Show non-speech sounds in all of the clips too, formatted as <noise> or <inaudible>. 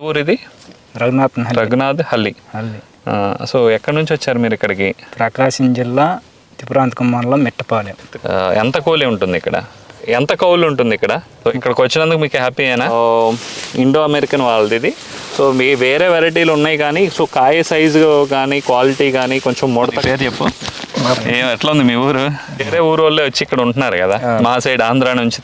ఊరిది? రఘునాథ్ రఘునాథ్ హల్లి. అల్లి ఆ, సో ఎక్కడి నుంచి వచ్చారు మీరు ఇక్కడికి? ప్రకాశం జిల్లా తిపురాంతకం మండలం మెట్టపాలెం. ఎంత కూలి ఉంటుంది ఇక్కడ? ఎంత కౌలు ఉంటుంది ఇక్కడ? సో ఇక్కడికి వచ్చినందుకు మీకు హ్యాపీ అయినా ఇండో అమెరికన్ వాళ్ళది ఇది. సో మీ వేరే వెరైటీలు ఉన్నాయి కానీ సో కాయ సైజు కానీ క్వాలిటీ కానీ కొంచెం ముడత చెప్పు. ఏం ఎట్లా ఉంది మీ ఊరు? వేరే ఊరు వాళ్ళే వచ్చి ఇక్కడ ఉంటున్నారు కదా. మా సైడ్ ఆంధ్ర నుంచి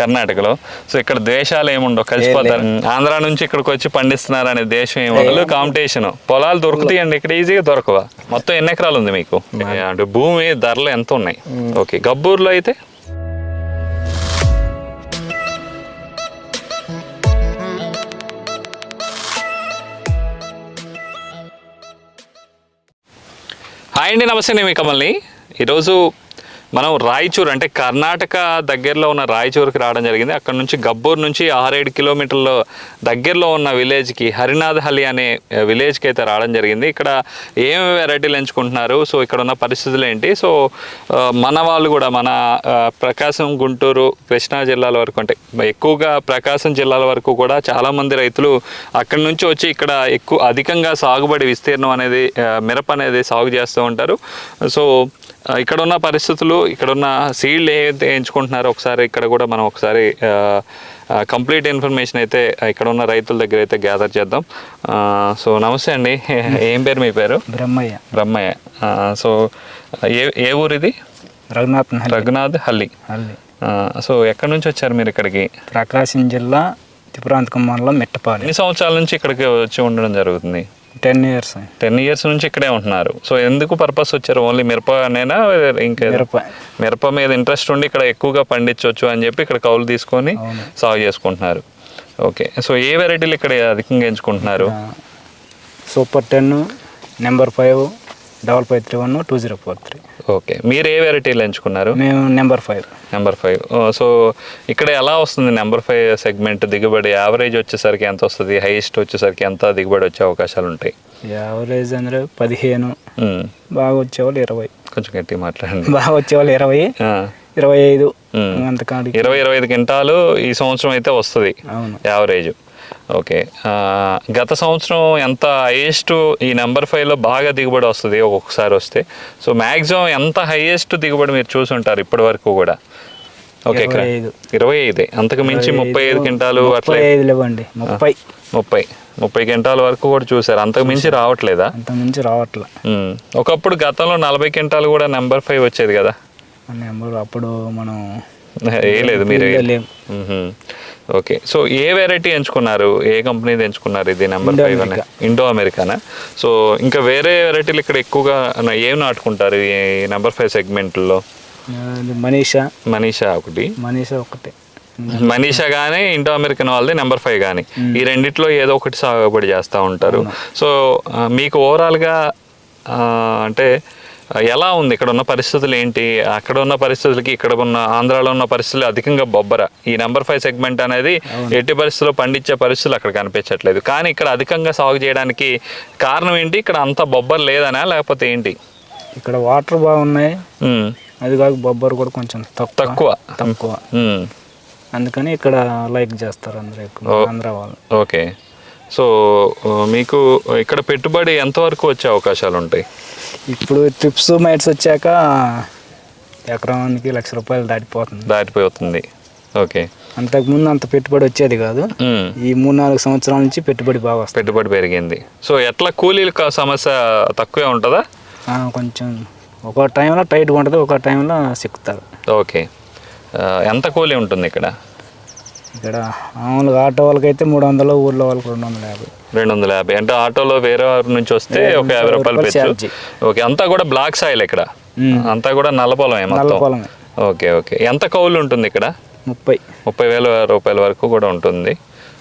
కర్ణాటకలో. సో ఇక్కడ ద్వేషాలు ఏముండవు కలిసిపోతారు. ఆంధ్ర నుంచి ఇక్కడికి వచ్చి పండిస్తున్నారు అనే దేశం ఏమి కాంపిటీషన్ పొలాలు దొరుకుతాయండి ఇక్కడ ఈజీగా దొరకవా. మొత్తం ఎన్ని ఎకరాలు ఉంది మీకు? అంటే భూమి ధరలు ఎంత ఉన్నాయి? ఓకే గబ్బూర్లో అయితే హాయ్ అండి నమస్తే నేను కమల్ని. ఈరోజు మనం రాయచూర్ అంటే కర్ణాటక దగ్గరలో ఉన్న రాయచూర్కి రావడం జరిగింది. అక్కడ నుంచి గబ్బూర్ నుంచి ఆరేడు కిలోమీటర్ల దగ్గరలో ఉన్న విలేజ్కి హరినాథ్ అనే విలేజ్కి అయితే రావడం జరిగింది. ఇక్కడ ఏమి వెరైటీలు ఎంచుకుంటున్నారు? సో ఇక్కడ ఉన్న పరిస్థితులు ఏంటి? సో మన వాళ్ళు కూడా మన ప్రకాశం గుంటూరు కృష్ణా జిల్లాల వరకు అంటే ఎక్కువగా ప్రకాశం జిల్లాల వరకు కూడా చాలామంది రైతులు అక్కడి నుంచి వచ్చి ఇక్కడ ఎక్కువ అధికంగా సాగుబడి విస్తీర్ణం అనేది మిరప అనేది సాగు చేస్తూ ఉంటారు. సో ఇక్కడ ఉన్న పరిస్థితులు ఇక్కడ ఉన్న సీడ్లు ఏదైతే ఎంచుకుంటున్నారో ఒకసారి ఇక్కడ కూడా మనం ఒకసారి కంప్లీట్ ఇన్ఫర్మేషన్ అయితే ఇక్కడ ఉన్న రైతుల దగ్గర అయితే గ్యాదర్ చేద్దాం. సో నమస్తే అండి. ఏం పేరు మీ పేరు? బ్రహ్మయ్య. బ్రహ్మయ్య. సో ఏ ఏ ఊరు ఇది రఘునాథ్ రఘునాథ్ హల్లి. అల్లి ఆ, సో ఎక్కడి నుంచి వచ్చారు మీరు ఇక్కడికి? ప్రకాశం జిల్లా తిపురాంతకం మండలం మెట్టపాలెం. ఎన్ని సంవత్సరాల నుంచి ఇక్కడికి వచ్చి ఉండడం జరుగుతుంది? టెన్ ఇయర్స్ టెన్ ఇయర్స్ నుంచి ఇక్కడే ఉంటున్నారు. సో ఎందుకు పర్పస్ వచ్చారు? ఓన్లీ మిరప అనేనా ఇంకా మిరప. మిరప మీద ఇంట్రెస్ట్ ఉండి ఇక్కడ ఎక్కువగా పండించవచ్చు అని చెప్పి ఇక్కడ కౌలు తీసుకొని. సాగు చేసుకుంటున్నారు. ఓకే సో ఏ వెరైటీలు ఇక్కడ అధికంగా ఎంచుకుంటున్నారు? Super ten number five Double five three one two zero four three okay మీరు ఏ వెరైటీలు ఎంచుకున్నారు మేము number five number five so ఇక్కడ ఎలా వస్తుంది నెంబర్ ఫైవ్ సెగ్మెంట్ దిగుబడి యావరేజ్ వచ్చేసరికి ఎంత వస్తుంది హైయెస్ట్ వచ్చేసరికి ఎంత దిగుబడి వచ్చే అవకాశాలు ఉంటాయి యావరేజ్ ಅಂದರೆ పదిహేను మ్మ్. బాగా వచ్చేవాళ్ళు ఇరవై కొంచెం గట్టి మాట్లాడండి బాగా వచ్చేవాళ్ళు ఇరవై ఆ, ఇరవై ఐదు మ్మ్. అంతకాడికి ఇరవై ఇరవై ఐదు క్వింటాలు ఈ సంవత్సరం అయితే వస్తుంది అవును యావరేజ్ ఓకే. గత సంవత్సరం ఎంత హైయెస్ట్ ఈ నెంబర్ ఫైవ్లో బాగా దిగుబడి వస్తుంది ఒక్కొక్కసారి వస్తే. సో మ్యాక్సిమం ఎంత హైయెస్ట్ దిగుబడి మీరు చూసి ఉంటారు ఇప్పటి వరకు కూడా? ఓకే ఇరవై ఐదు. అంతకు మించి ముప్పై ఐదు క్వింటాలు అట్లా. ముప్పై ముప్పై. ముప్పై. ముప్పై క్వింటాల వరకు కూడా చూసారు. అంతకు మించి రావట్లేదా? మించి రావట్లే. ఒకప్పుడు గతంలో నలభై క్వింటాలు కూడా నెంబర్ ఫైవ్ వచ్చేది కదా? నెంబర్ అప్పుడు మనం <laughs> ఏ లేదు మీరు. ఓకే. సో ఏ వెరైటీ ఎంచుకున్నారు? ఏ కంపెనీది ఎంచుకున్నారు ఇది నెంబర్ ఫైవ్ అనే? ఇండో అమెరికానా సో ఇంకా వేరే వెరైటీలు ఇక్కడ ఎక్కువగా ఏం నాటుకుంటారు? ఈ నెంబర్ ఫైవ్ సెగ్మెంట్లో మనీషా. మనీషా ఒకటి. మనీషా ఒకటే. మనీషా కానీ ఇండో అమెరికన్ వాళ్ళది నెంబర్ ఫైవ్ కానీ ఈ రెండిట్లో ఏదో ఒకటి సాగుబడి చేస్తూ ఉంటారు. సో మీకు ఓవరాల్గా అంటే ఎలా ఉంది? ఇక్కడ ఉన్న పరిస్థితులు ఏంటి? అక్కడ ఉన్న పరిస్థితులకి ఇక్కడ ఉన్న ఆంధ్రాలో ఉన్న పరిస్థితులు అధికంగా బొబ్బర. ఈ నెంబర్ ఫైవ్ సెగ్మెంట్ అనేది ఎట్టి పరిస్థితుల్లో పండించే పరిస్థితులు అక్కడ కనిపించట్లేదు. కానీ ఇక్కడ అధికంగా సాగు చేయడానికి కారణం ఏంటి? ఇక్కడ అంత బొబ్బర లేదనా? లేకపోతే ఏంటి? ఇక్కడ వాటర్ బాగున్నాయి. అది కాక బొబ్బరు కూడా కొంచెం తక్కువ. తక్కువ. అందుకని ఇక్కడ లైక్ చేస్తారు అందరూ ఎక్కువ ఆంధ్ర వాళ్ళు. ఓకే. సో మీకు ఇక్కడ పెట్టుబడి ఎంతవరకు వచ్చే అవకాశాలు ఉంటాయి? ఇప్పుడు ట్రిప్స్ మైట్స్ వచ్చాక ఎకరానికి లక్ష రూపాయలు దాటిపోతుంది. దాటిపోతుంది. ఓకే. అంతకుముందు అంత పెట్టుబడి వచ్చేది కాదు. ఈ మూడు నాలుగు సంవత్సరాల నుంచి పెట్టుబడి బాగా వస్తుంది. పెట్టుబడి పెరిగింది. సో ఎట్లా కూలీల సమస్య తక్కువే ఉంటుందా? కొంచెం ఒక టైంలో టైట్గా ఉంటుంది ఒక టైంలో సిక్కుతారు. ఓకే. ఎంత కూలీ ఉంటుంది ఇక్కడ? ఇక్కడ మామూలుగా ఆటో వాళ్ళకైతే మూడు వందలు ఊర్లో వాళ్ళకి రెండు వందల యాభై. రెండు వందల యాభై. అంటే ఆటోలో వేరే వారి నుంచి వస్తే ఒక యాభై రూపాయలు. ఓకే అంతా కూడా బ్లాక్ సాయిల్ ఇక్కడ. అంతా కూడా నల్ల పొలమే నల్ల మొత్తం? పొలమే ఓకే ఓకే. ఎంత కౌలు ఉంటుంది ఇక్కడ? ముప్పై. ముప్పై వేల రూపాయల వరకు కూడా ఉంటుంది.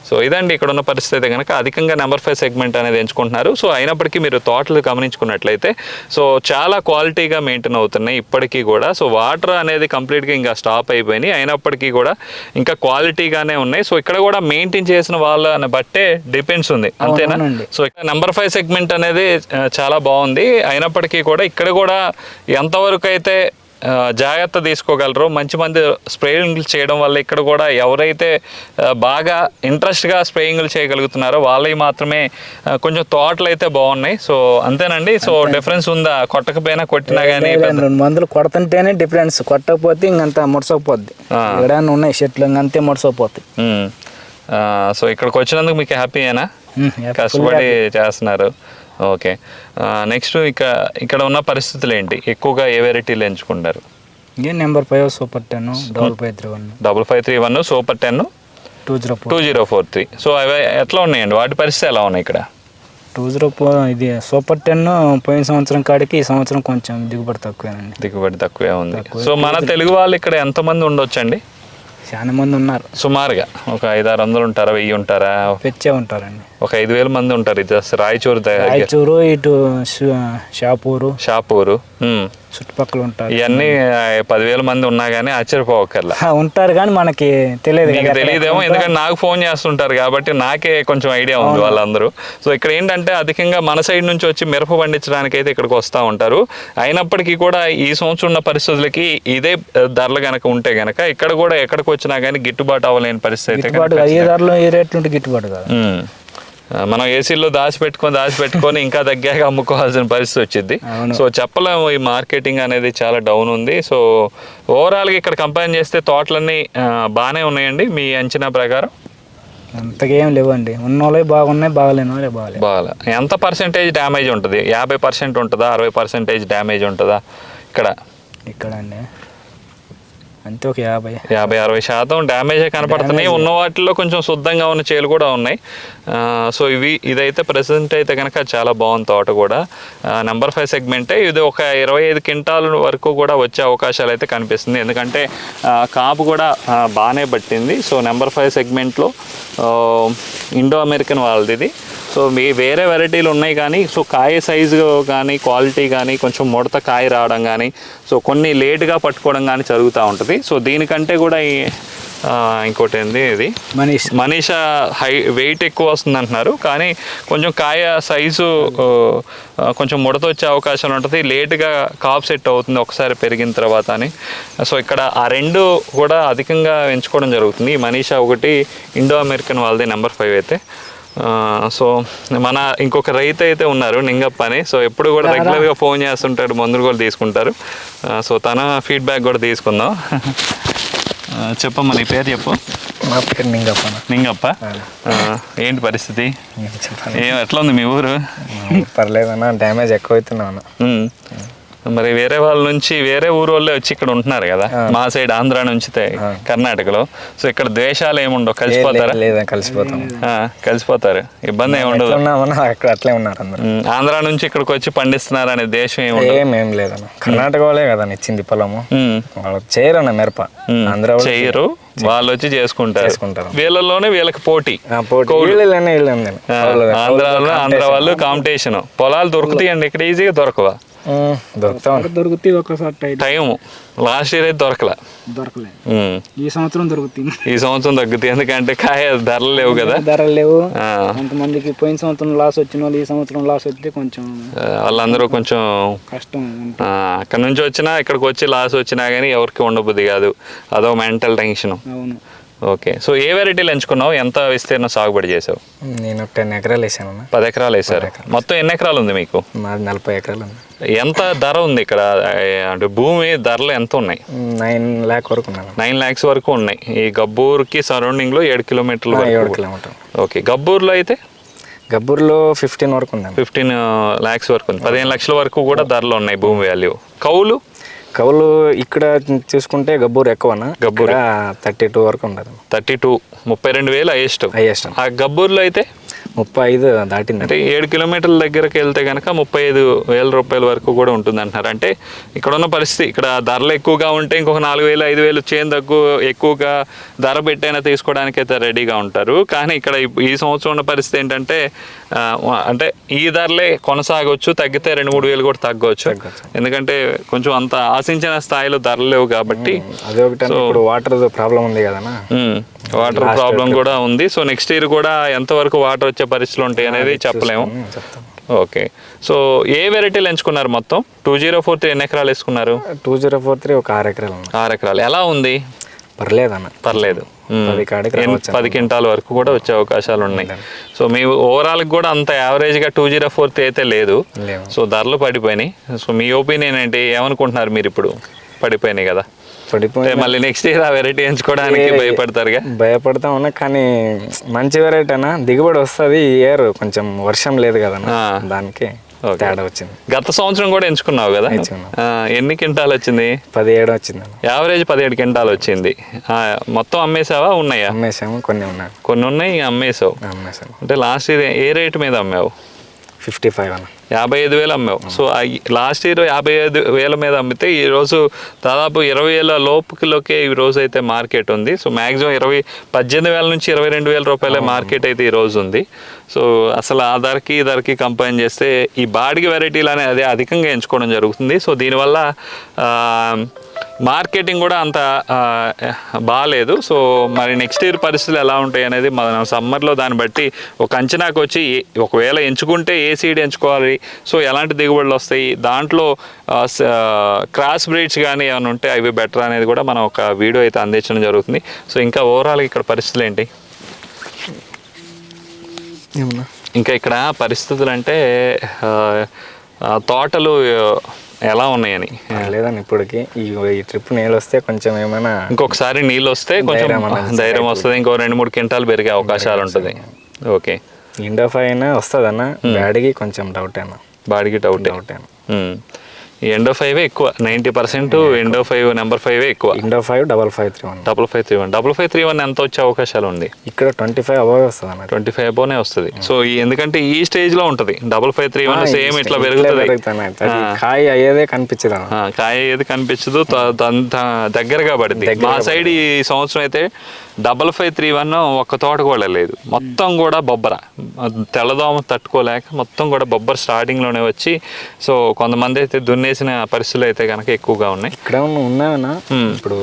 సో ఇదండి ఇక్కడ ఉన్న పరిస్థితి అయితే కనుక అధికంగా నెంబర్ ఫైవ్ సెగ్మెంట్ అనేది ఎంచుకుంటున్నారు. సో అయినప్పటికీ మీరు తోటలు గమనించుకున్నట్లయితే సో చాలా క్వాలిటీగా మెయింటైన్ అవుతున్నాయి ఇప్పటికీ కూడా. సో వాటర్ అనేది కంప్లీట్గా ఇంకా స్టాప్ అయిపోయినాయి. అయినప్పటికీ కూడా ఇంకా క్వాలిటీగానే ఉన్నాయి. సో ఇక్కడ కూడా మెయింటైన్ చేసిన వాళ్ళని బట్టే డిపెండ్స్ ఉంది. అంతేనా. సో ఇక్కడ నెంబర్ ఫైవ్ సెగ్మెంట్ అనేది చాలా బాగుంది. అయినప్పటికీ కూడా ఇక్కడ కూడా ఎంతవరకు అయితే జాగ్రత్త తీసుకోగలరు. మంచి మంది స్ప్రేయింగ్లు చేయడం వల్ల ఇక్కడ కూడా ఎవరైతే బాగా ఇంట్రెస్ట్గా స్ప్రేయింగ్లు చేయగలుగుతున్నారో వాళ్ళవి మాత్రమే కొంచెం తోటలు అయితే బాగున్నాయి. సో అంతేనండి. సో డిఫరెన్స్ ఉందా? కొట్టకపోయినా కొట్టినా కానీ రెండు మందులు కొడుతుంటేనే డిఫరెన్స్ కొట్టకపోతే ఇంకంత ముడసకపోద్ది. ఇక్కడ ఉన్నాయి చెట్లు ఇంకంతే. ఆ, సో ఇక్కడికి వచ్చినందుకు మీకు హ్యాపీయేనా మ్మ్, happy. కష్టపడి చేస్తున్నారు. ఓకే. నెక్స్ట్ ఇక ఇక్కడ ఉన్న పరిస్థితులు ఏంటి? ఎక్కువగా ఏ వెరైటీలు ఎంచుకుంటారు? ఇదే number five super ten double five three one double five three one super ten two zero two zero four three so అవి ఎట్లా ఉన్నాయండి? వాటి పరిస్థితి ఎలా ఉన్నాయి ఇక్కడ? టూ జీరో ఫోర్ ఇది సూపర్ టెన్ పోయిన సంవత్సరం కాడికి ఈ సంవత్సరం కొంచెం దిగుబడి తక్కువేనండి. దిగుబడి తక్కువే ఉంది. సో మన తెలుగు వాళ్ళు ఇక్కడ ఎంతమంది ఉండొచ్చండి? చాలా మంది ఉన్నారు. సుమారుగా ఒక ఐదు ఆరు వందలు ఉంటారా వెయ్యి ఉంటారా? పెచ్చే ఉంటారండి. ఒక ఐదు వేల మంది ఉంటారు ఇది జస్ట్ రాయచూరు దగ్గర. రాయచూరు ఇటు షు- షాపూరు. షాపూరు. చుట్టుపక్కల ఉంటారు. ఇవన్నీ ఆ, పదివేల మంది ఉన్నా కానీ ఆశ్చర్యపోవక్కర్లా. ఆ, ఉంటారు కానీ మనకి తెలియదు మీకు కదా తెలియదేమో ఎందుకంటే నాకు ఫోన్ చేస్తుంటారు కాబట్టి నాకే కొంచెం ఐడియా ఉంది వాళ్ళందరూ. సో ఇక్కడ ఏంటంటే అధికంగా మన సైడ్ నుంచి వచ్చి మిరప పండించడానికి అయితే ఇక్కడికి వస్తూ ఉంటారు. అయినప్పటికీ కూడా ఈ సంవత్సరం ఉన్న పరిస్థితులకి ఇదే ఆ, ధరలు గనక ఉంటే గనక ఇక్కడ కూడా ఎక్కడికి వచ్చినా కానీ గిట్టుబాటు అవ్వలేని పరిస్థితి గిట్టుబాటు కాదు. ఏ ధరలో ఏ రేట్లు ఉంటే గిట్టుబాటు కాదు. ఉమ్. ఆ, మనం ఏసీలో దాచిపెట్టుకొని దాచిపెట్టుకొని ఇంకా తగ్గాక అమ్ముకోవాల్సిన పరిస్థితి వచ్చింది. సో చెప్పలేము ఈ మార్కెటింగ్ అనేది చాలా డౌన్ ఉంది. సో ఓవరాల్గా ఇక్కడ కంపేర్ చేస్తే తోటలన్నీ బాగానే ఉన్నాయండి. మీ అంచనా ప్రకారం? అంతగా ఏం లేవండి. ఉన్న వాళ్ళే బాగున్నాయి బాగలేని వాళ్ళే బాగలేదు బాగా ఎంత పర్సెంటేజ్ డ్యామేజ్ ఉంటుంది? యాభై పర్సెంట్ ఉంటుందా? అరవై పర్సెంటేజ్ డ్యామేజ్ ఉంటుందా? ఇక్కడ? ఇక్కడ అండి అంతే ఒక యాభై. యాభై అరవై శాతం డ్యామేజే కనపడుతున్నాయి. ఉన్న వాటిల్లో కొంచెం శుద్ధంగా ఉన్న చేలు కూడా ఉన్నాయి. సో ఇవి ఇదైతే ప్రెసెంట్ అయితే కనుక చాలా బాగుంది తోట కూడా. నెంబర్ ఫైవ్ సెగ్మెంటే ఇది ఒక ఇరవై ఐదు క్వింటాల్ వరకు కూడా వచ్చే అవకాశాలు అయితే కనిపిస్తుంది. ఎందుకంటే కాపు కూడా బాగానే పట్టింది. సో నెంబర్ ఫైవ్ సెగ్మెంట్లో ఇండో అమెరికన్ వాళ్ళది ఇది. సో మీ వేరే వెరైటీలు ఉన్నాయి కానీ సో కాయ సైజు కానీ క్వాలిటీ కానీ కొంచెం ముడత కాయ రావడం కానీ సో కొన్ని లేట్గా పట్టుకోవడం కానీ జరుగుతూ ఉంటుంది. సో దీనికంటే కూడా ఇంకోటి ఏంది ఇది? మనీష్. మనీషా హై వెయిట్ ఎక్కువ వస్తుంది అంటున్నారు. కానీ కొంచెం కాయ సైజు కొంచెం ముడత వచ్చే అవకాశాలు ఉంటుంది. లేట్గా కాప్ సెట్ అవుతుంది ఒకసారి పెరిగిన తర్వాత అని. సో ఇక్కడ ఆ రెండు కూడా అధికంగా ఎంచుకోవడం జరుగుతుంది. మనీషా ఒకటి ఇండో అమెరికన్ వాళ్ళది నెంబర్ ఫైవ్ అయితే. సో మన ఇంకొక రైతు అయితే ఉన్నారు నింగప్ప అని. సో ఎప్పుడు కూడా రెగ్యులర్గా ఫోన్ చేస్తుంటాడు మందులు కూడా తీసుకుంటారు. సో తన ఫీడ్బ్యాక్ కూడా తీసుకుందాం. చెప్పమ్మా నీ పేరు చెప్పు. మా పేరు నింగప్ప ఆ, ఏంటి పరిస్థితి? ఏం ఎట్లా ఉంది మీ ఊరు? పర్లేదన్నా డ్యామేజ్ ఎక్కువ అవుతున్నా ఉమ్. మరి వేరే వాళ్ళ నుంచి వేరే ఊరు వాళ్ళే వచ్చి ఇక్కడ ఉంటున్నారు కదా? మా సైడ్ ఆంధ్ర నుంచి కర్ణాటకలో. సో ఇక్కడ ద్వేషాలు ఏముండవు? కలిసిపోతారా? లేదా కలిసిపోతాం. ఆ, కలిసిపోతారు. ఇబ్బంది ఏమి ఉండదు. అక్కడ అట్లే ఉన్నారు ఆంధ్ర నుంచి ఇక్కడికి వచ్చి పండిస్తున్నారు అనే దేశం ఏమి ఉండదు? ఏమేం లేదన్న. కర్ణాటక వాళ్ళే కదా ఇచ్చింది పొలము వాళ్ళు చేయరన్న మిరప. ఆంధ్ర వాళ్ళు చెయ్యరు వాళ్ళు వచ్చి చేసుకుంటారు. వీళ్ళలోనే వీళ్ళకి పోటీ. ఆంధ్రాలో ఆంధ్ర వాళ్ళు కాంపిటీషన్ పొలాలు దొరుకుతాయండి. ఇక్కడ ఈజీగా దొరకవా? దొరుకుతా దొరుకుతాయి. ఒకసారి టైం లాస్ట్ ఇయర్ అయితే దొరకలా. దొరకలేదు. ఈ సంవత్సరం దొరుకుతుంది. ఈ సంవత్సరం తగ్గుతాయి. ఎందుకంటే కాయ ధరలు లేవు కదా. ధరలు లేవు. కొంతమందికి పోయిన సంవత్సరం లాస్ వచ్చిన వాళ్ళు ఈ సంవత్సరం లాస్ వస్తే కొంచెం వాళ్ళందరూ కొంచెం కష్టం అక్కడ నుంచి వచ్చినా ఇక్కడికి వచ్చి లాస్ వచ్చినా కానీ ఎవరికి ఉండబుద్ధి కాదు. అదో మెంటల్ టెన్షన్. అవును. ఓకే. సో ఏ వెరైటీలు ఎంచుకున్నావు? ఎంత విస్తీర్ణం సాగుబడి చేసావు? నేను ఒక టెన్ ఎకరాలు వేసాను పది ఎకరాలు వేసారు. మొత్తం ఎన్ని ఎకరాలు ఉంది మీకు? మాది నలభై ఎకరాలు ఉంది. ఎంత ధర ఉంది ఇక్కడ? అంటే భూమి ధరలు ఎంత ఉన్నాయి? నైన్ ల్యాక్ వరకు నైన్ ల్యాక్స్ వరకు ఉన్నాయి. ఈ గబ్బూర్కి సరౌండింగ్లో ఏడు కిలోమీటర్ల ఏడు కిలోమీటర్ ఓకే. గబ్బూర్లో అయితే? గబ్బూర్లో ఫిఫ్టీన్ వరకు ఉందండి ఫిఫ్టీన్ ల్యాక్స్ వరకు ఉంది. పదిహేను లక్షల వరకు కూడా ధరలు ఉన్నాయి భూమి వాల్యూ కౌలు? కవులు ఇక్కడ చూసుకుంటే గబ్బూర్ ఎక్కువనా? గబ్బూర్. థర్టీ టూ వరకు ఉండదు. థర్టీ టూ ముప్పై రెండు వేలు హైయెస్ట్. హైయెస్ట్. ఆ గబ్బూర్లో అయితే ముప్పై ఐదు దాటిందండి అంటే ఏడు కిలోమీటర్ల దగ్గరకు వెళ్తే కనుక ముప్పై ఐదు వేల రూపాయల వరకు కూడా ఉంటుంది అంటున్నారు అంటే ఇక్కడ ఉన్న పరిస్థితి ఇక్కడ ధరలు ఎక్కువగా ఉంటే ఇంకొక నాలుగు వేలు ఐదు వేలు చేను తక్కువ ఎక్కువగా ధర పెట్టైనా తీసుకోవడానికి అయితే రెడీగా ఉంటారు. కానీ ఇక్కడ ఈ- సంవత్సరం ఉన్న పరిస్థితి ఏంటంటే అంటే ఈ ధరలే కొనసాగవచ్చు తగ్గితే రెండు మూడు వేలు కూడా తగ్గవచ్చు ఎందుకంటే కొంచెం అంత ఆశించిన స్థాయిలో ధరలు లేవు కాబట్టి. అదే ఒకటి ఇప్పుడు వాటర్ ప్రాబ్లం ఉంది ఉమ్, వాటర్ ప్రాబ్లం కూడా ఉంది. సో నెక్స్ట్ ఇయర్ కూడా ఎంతవరకు వాటర్ వచ్చే పరిస్థితులు ఉంటాయి అనేది చెప్పలేము. చెప్తాను ఓకే. సో ఏ వెరైటీలు ఎంచుకున్నారు మొత్తం? టూ జీరో ఫోర్ త్రీ ఎన్ని ఎకరాలు వేసుకున్నారు? టూ జీరో ఫోర్ త్రీ ఒక ఆరు ఎకరాలు అన్న ఆరు ఎకరాలు. ఎలా ఉంది? పర్లేదు ఎన్- రావచ్చు పది క్వింటాల వరకు కూడా వచ్చే అవకాశాలు ఉన్నాయి. సో మీ ఓవరాల్కి కూడా అంత యావరేజ్గా టూ జీరో ఫోర్ అయితే లేదు. సో ధరలు పడిపోయినాయి. సో మీ ఒపీనియన్ ఏంటి? ఏమనుకుంటున్నారు మీరు ఇప్పుడు? పడిపోయినాయి కదా. పడిపోయి మళ్ళీ నెక్స్ట్ ఇయర్ ఆ వెరైటీ ఎంచుకోవడానికి భయపడతారుగా? భయపడతా ఉన్నా కానీ మంచి వెరైటీ అన్న దిగుబడి వస్తుంది ఈ ఇయర్ కొంచెం వర్షం లేదు కదా. దానికి. తేడా వచ్చింది. గత సంవత్సరం కూడా ఎంచుకున్నావు కదా? ఎన్ని క్వింటాలు వచ్చింది? పదిహేడు వచ్చింది యావరేజ్ పదిహేడు క్వింటాలు వచ్చింది. ఆ, మొత్తం అమ్మేసావా ఉన్నాయా? అమ్మేసాము కొన్ని ఉన్నాయి. కొన్ని ఉన్నాయి అమ్మేసావు. అంటే లాస్ట్ ఇయర్ ఏ రేట్ మీద అమ్మావు? ఫిఫ్టీ ఫైవ్ అన్న. యాభై ఐదు వేలు అమ్మావు. సో లాస్ట్ ఇయర్ యాభై ఐదు వేల మీద అమ్మితే ఈ రోజు దాదాపు ఇరవై వేల లోపుకిలోకే ఈ రోజు అయితే మార్కెట్ ఉంది. సో మ్యాక్సిమం ఇరవై పద్దెనిమిది వేల నుంచి ఇరవై రెండు వేల రూపాయల మార్కెట్ అయితే ఈ రోజు ఉంది. సో అసలు ఆ ధరకి ఈ ధరకి కంపైన్ చేస్తే ఈ బాడిగ వెరైటీలు అనేది అదే అధికంగా ఎంచుకోవడం జరుగుతుంది. సో దీనివల్ల మార్కెటింగ్ కూడా అంత బాగాలేదు సో మరి నెక్స్ట్ ఇయర్ పరిస్థితులు ఎలా ఉంటాయి అనేది మనం సమ్మర్లో దాన్ని బట్టి ఒక అంచనాకు వచ్చి ఒకవేళ ఎంచుకుంటే ఏ సీడ్ ఎంచుకోవాలి? సో ఎలాంటి దిగుబడులు వస్తాయి? దాంట్లో క్రాస్ బ్రీడ్స్ కానీ ఏమైనా ఉంటే అవి బెటర్ అనేది కూడా మనం ఒక వీడియో అయితే అందించడం జరుగుతుంది. సో ఇంకా ఓవరాల్ ఇక్కడ పరిస్థితులు ఏంటి? ఇంకా ఇక్కడ పరిస్థితులు అంటే తోటలు ఎలా ఉన్నాయని? లేదని ఇప్పటికి. ఈ ఈ ట్రిప్ నీళ్ళు వస్తే కొంచెం ఏమైనా ఇంకొకసారి నీళ్ళు వస్తే కొంచెం ధైర్యం వస్తుంది. ఇంకో రెండు మూడు క్వింటాలు పెరిగే అవకాశాలు ఉంటుంది. ఓకే. ఇండో ఫైవ్ అయినా వస్తుంది అన్న బ్యాడ్కి కొంచెం డౌట్ అన్న బాడీకి డౌట్. డౌట్ అన్న ఈ ఎండో ఫైవ్ ఎక్కువ. Ninety percent Indo five number five ఎక్కువ. Indo five double five three one double five three one double five three one ఎంత వచ్చే అవకాశాలు ఉంది? ఇక్కడ ట్వంటీ ఫైవ్ అబవ్ వస్తుంది అన్న ట్వంటీ ఫైవ్ అబోనే వస్తుంది సో ఎందుకంటే ఈ స్టేజ్లో ఉంటుంది. Double five three one same ఇట్లా పెరుగుతుంది. కాయ అయ్యేదే కనిపించదు కాయ ఏది కనిపించదు. దగ్గరగా పడింది మా సైడ్ ఈ సంవత్సరం అయితే డబల్ ఫైవ్ త్రీ వన్ ఒక్క తోట కూడా లేదు. మొత్తం కూడా బొబ్బర. తెల్లదోమ తట్టుకోలేక మొత్తం కూడా బొబ్బర starting లోనే వచ్చి సో కొంతమంది అయితే దున్నేసిన పరిస్థితులు అయితే కనుక ఎక్కువగా ఉన్నాయి. ఇక్కడ ఉన్న ఉన్నాయన్న Hmm. ఇప్పుడు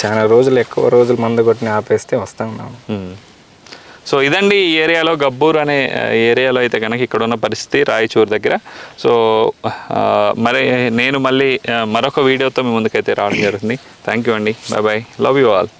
చాలా రోజులు ఎక్కువ రోజులు మందు కొట్టిన ఆపేస్తే వస్తా ఉన్నాము. సో ఇదండి ఈ ఏరియాలో గబ్బూర్ అనే ఏరియాలో అయితే కనుక ఇక్కడ ఉన్న పరిస్థితి రాయచూర్ దగ్గర. సో మరి నేను మళ్ళీ మరొక వీడియోతో మీ ముందుకైతే రావడం జరుగుతుంది. థ్యాంక్ యూ అండి. Bye bye love you all